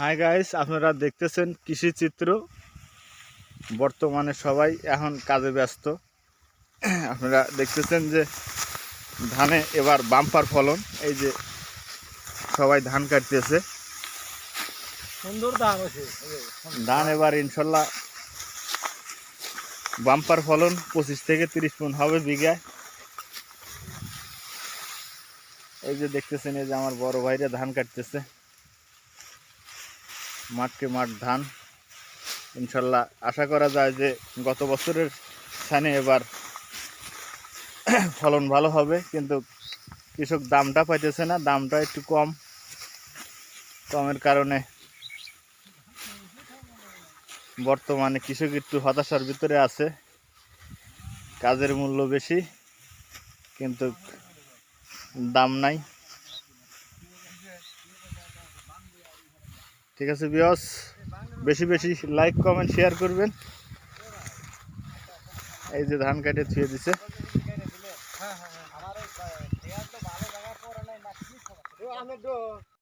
Hi guys আপনারা দেখতেছেন কৃষি চিত্র। বর্তমানে সবাই এখন কাজে ব্যস্ত। আপনারা দেখতেছেন যে ধানে এবার বাম্পার ফলন এই যে সবাই ধান কাটতেছে। সুন্দর ধান ধান এবার ইনশাল্লাহ বাম্পার ফলন পঁচিশ থেকে তিরিশ মন হবে বিঘায়। এই যে দেখতেছেন এই যে আমার বড় ভাইরা ধান কাটতেছে। মাঠকে মাঠ ধান। ইনশাল্লাহ আশা করা যায় যে গত বছরের স্থানে এবার ফলন ভালো হবে, কিন্তু কৃষক দামটা পাইতেছে না, দামটা একটু কম। কমের কারণে বর্তমানে কৃষক একটু হতাশার ভিতরে আছে, কাজের মূল্য বেশি, কিন্তু দাম নাই। ঠিক আছে বিয়স বেশি বেশি লাইক কমেন্ট শেয়ার করবেন। এই যে ধান কাটে ছুঁয়ে দিছে। জায়গা করে নাই